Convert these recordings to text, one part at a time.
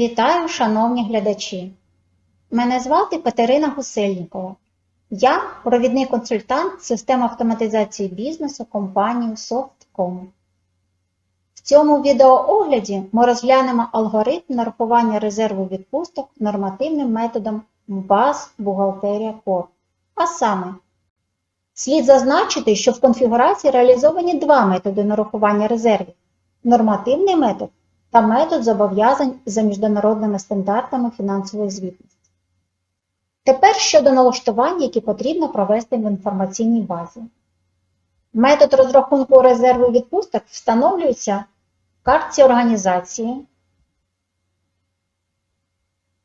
Вітаю, шановні глядачі! Мене звати Катерина Гусельникова. Я провідний консультант систем автоматизації бізнесу компанії Softcom. В цьому відеоогляді ми розглянемо алгоритм нарахування резерву відпусток нормативним методом БАЗ Бухгалтерія Core. А саме, слід зазначити, що в конфігурації реалізовані два методи нарахування резервів нормативний метод та метод зобов'язань за міжнародними стандартами фінансової звітності. Тепер щодо налаштувань, які потрібно провести в інформаційній базі. Метод розрахунку резерву відпусток встановлюється в картці організації,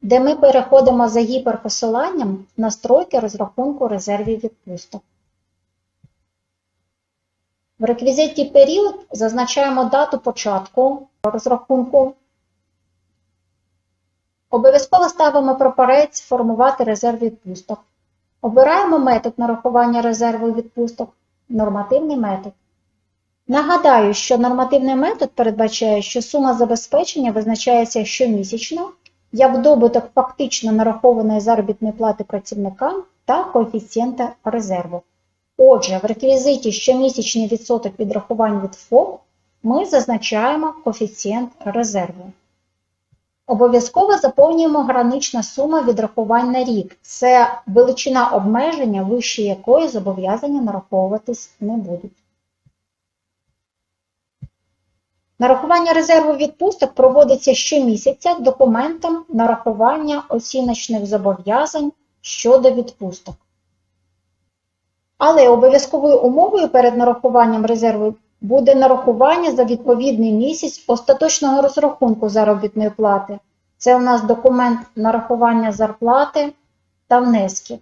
де ми переходимо за гіперпосиланням настройки розрахунку резервів відпусток. В реквізиті період зазначаємо дату початку розрахунку. Обов'язково ставимо прапорець формувати резерв відпусток. Обираємо метод нарахування резерву відпусток, нормативний метод. Нагадаю, що нормативний метод передбачає, що сума забезпечення визначається щомісячно як добуток фактично нарахованої заробітної плати працівникам та коефіцієнта резерву. Отже, в реквізиті щомісячний відсоток відрахувань від ФОП ми зазначаємо коефіцієнт резерву. Обов'язково заповнюємо гранична сума відрахувань на рік. Це величина обмеження, вище якої зобов'язання нараховуватись не будуть. Нарахування резерву відпусток проводиться щомісяця документом нарахування оціночних зобов'язань щодо відпусток. Але обов'язковою умовою перед нарахуванням резерву буде нарахування за відповідний місяць остаточного розрахунку заробітної плати. Це у нас документ нарахування зарплати та внесків,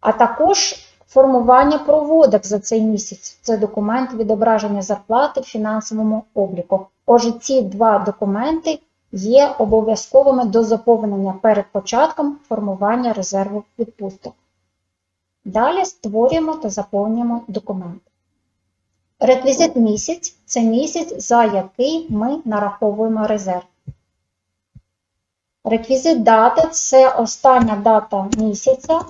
а також формування проводок за цей місяць. Це документ відображення зарплати в фінансовому обліку. Отже, ці два документи є обов'язковими до заповнення перед початком формування резерву відпусток. Далі створюємо та заповнюємо документ. Реквізит місяць це місяць, за який ми нараховуємо резерв. Реквізит дати це остання дата місяця,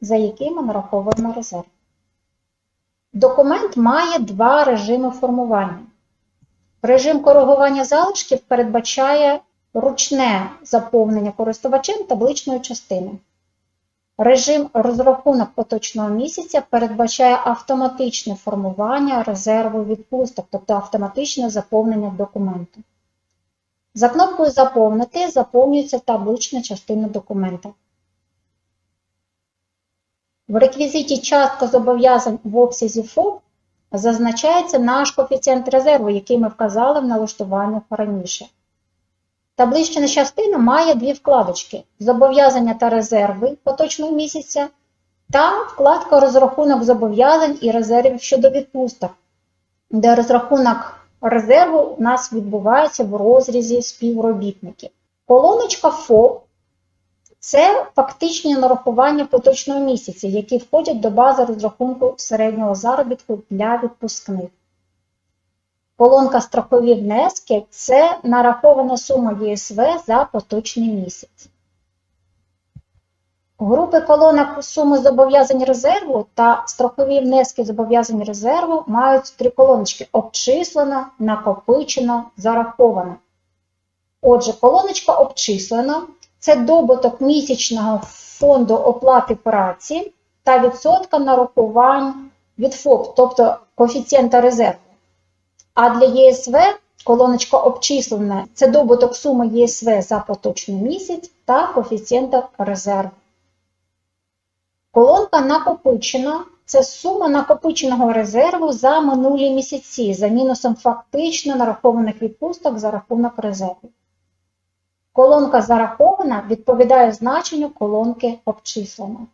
за який ми нараховуємо резерв. Документ має два режими формування. Режим коригування залишків передбачає ручне заповнення користувачем табличної частини. Режим розрахунок поточного місяця передбачає автоматичне формування резерву відпусток, тобто автоматичне заповнення документу. За кнопкою Заповнити заповнюється таблична частина документа. В реквізиті частка зобов'язань в обсязі ФОП зазначається наш коефіцієнт резерву, який ми вказали в налаштуваннях раніше. Таблична частина має дві вкладочки: зобов'язання та резерви поточного місяця та вкладка розрахунок зобов'язань і резервів щодо відпусток, де розрахунок резерву у нас відбувається в розрізі співробітників. Колоночка ФОП це фактичні нарахування поточного місяця, які входять до бази розрахунку середнього заробітку для відпускних. Колонка страхові внески це нарахована сума ЄСВ за поточний місяць. Групи колонок суми зобов'язань резерву та страхові внески зобов'язань резерву мають три колоночки обчислено, накопичено, зараховано. Отже, колоночка обчислено це добуток місячного фонду оплати праці та відсотка нарахувань від ФОП, тобто коефіцієнта резерву. А для ЄСВ колоночка обчислена це добуток суми ЄСВ за поточний місяць та коефіцієнта резерву. Колонка накопичена це сума накопиченого резерву за минулі місяці за мінусом фактично нарахованих відпусток за рахунок резерву. Колонка зарахована відповідає значенню колонки обчислена.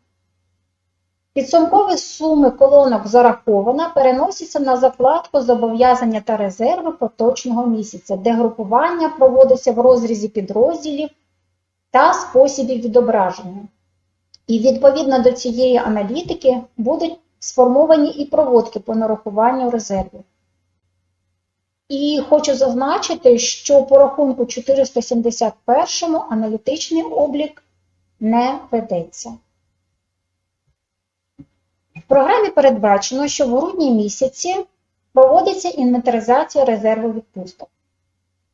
Підсумкові суми колонок зарахована переносяться на закладку зобов'язання та резерви поточного місяця, де групування проводиться в розрізі підрозділів та способів відображення. І відповідно до цієї аналітики будуть сформовані і проводки по нарахуванню резервів. І хочу зазначити, що по рахунку 471 аналітичний облік не ведеться. В програмі передбачено, що в грудні місяці проводиться інвентаризація резерву відпусток.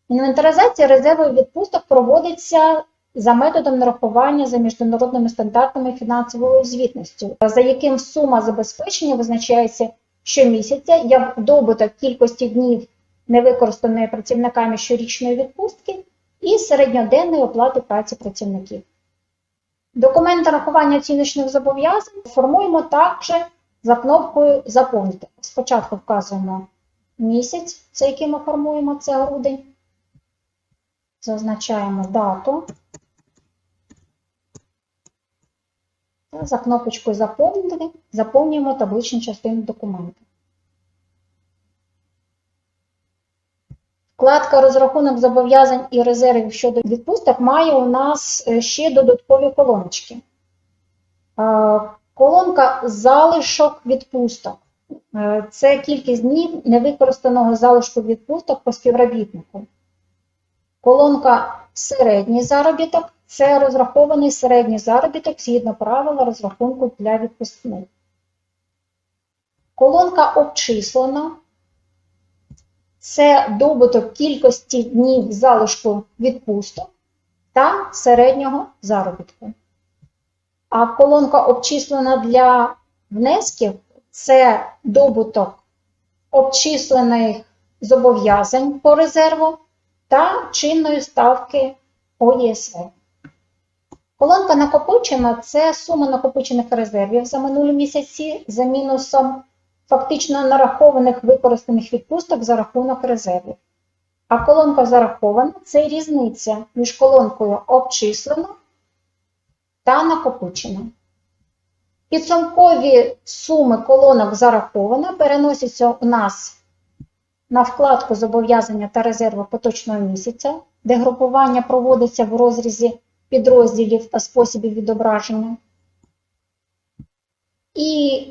Інвентаризація резерву відпусток проводиться за методом нарахування за міжнародними стандартами фінансової звітності, за яким сума забезпечення визначається щомісяця як добуток кількості днів невикористаної працівниками щорічної відпустки і середньоденної оплати праці працівників. Документ нарахування оціночних зобов'язань формуємо також за кнопкою Заповнити. Спочатку вказуємо місяць, за який ми формуємо це грудень. Зазначаємо дату. За кнопочкою Заповнити заповнюємо табличну частину документу. Вкладка розрахунок зобов'язань і резервів щодо відпусток має у нас е, ще додаткові колоночки. Е, Колонка залишок відпусток. Е, Це кількість днів невикористаного залишку відпусток по співробітнику. Колонка середній заробіток це розрахований середній заробіток згідно правила розрахунку для відпускних. Колонка обчислена це добуток кількості днів залишку відпусток та середнього заробітку. А колонка обчислена для внесків це добуток обчислених зобов'язань по резерву та чинної ставки по ЄСВ. Колонка накопичена це сума накопичених резервів за минулі місяці за мінусом фактично нарахованих використаних відпусток за рахунок резервів. А колонка зарахована це різниця між колонкою обчислено та накопичено. Підсумкові суми колонок зараховано переносяться у нас на вкладку зобов'язання та резерву поточного місяця, де групування проводиться в розрізі підрозділів та способів відображення. І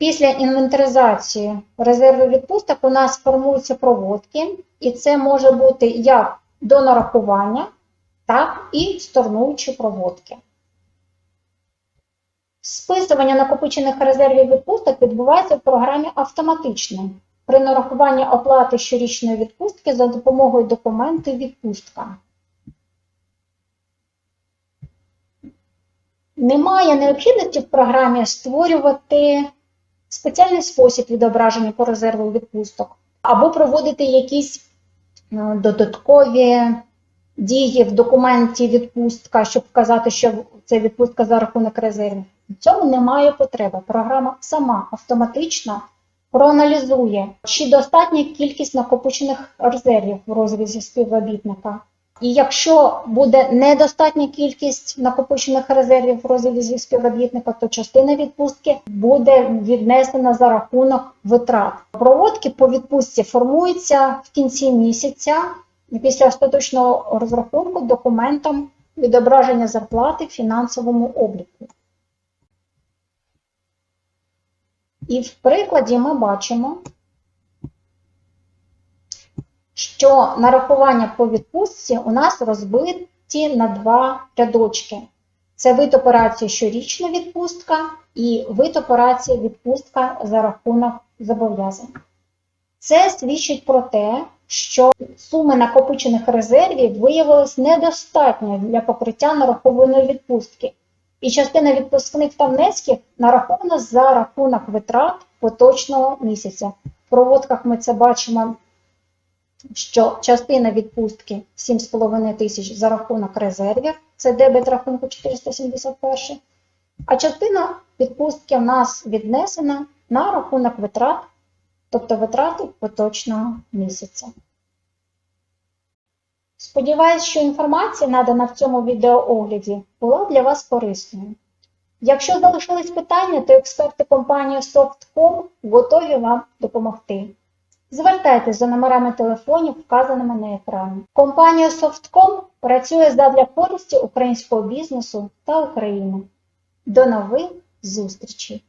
після інвентаризації резерву відпусток у нас формуються проводки, і це може бути як до нарахування, так і сторнуючі проводки. Списування накопичених резервів відпусток відбувається в програмі автоматично при нарахуванні оплати щорічної відпустки за допомогою документу відпустка. Немає необхідності в програмі створювати спеціальний спосіб відображення по резерву відпусток або проводити якісь е, додаткові дії в документі відпустка, щоб вказати, що це відпустка за рахунок резервів. В цьому немає потреби. Програма сама автоматично проаналізує, чи достатня кількість накопичених резервів в розрізі співробітника. І якщо буде недостатня кількість накопичених резервів в розрізі співробітника, то частина відпустки буде віднесена за рахунок витрат. Проводки по відпустці формуються в кінці місяця після остаточного розрахунку документом відображення зарплати в фінансовому обліку. І в прикладі ми бачимо, що нарахування по відпустці у нас розбиті на два рядочки. Це вид операції щорічна відпустка і вид операції відпустка за рахунок зобов'язань. Це свідчить про те, що суми накопичених резервів виявилось недостатньо для покриття нарахованої відпустки. І частина відпускних та внесків нарахована за рахунок витрат поточного місяця. В проводках ми це бачимо, що частина відпустки 7,5 тисяч за рахунок резервів, це дебет рахунку 471, а частина відпустки в нас віднесена на рахунок витрат, тобто витрати поточного місяця. Сподіваюсь, що інформація, надана в цьому відеоогляді, була для вас корисною. Якщо залишились питання, то експерти компанії Softcom готові вам допомогти. Звертайтеся за номерами телефонів, вказаними на екрані. Компанія Softcom працює задля користі українського бізнесу та України. До нових зустрічей!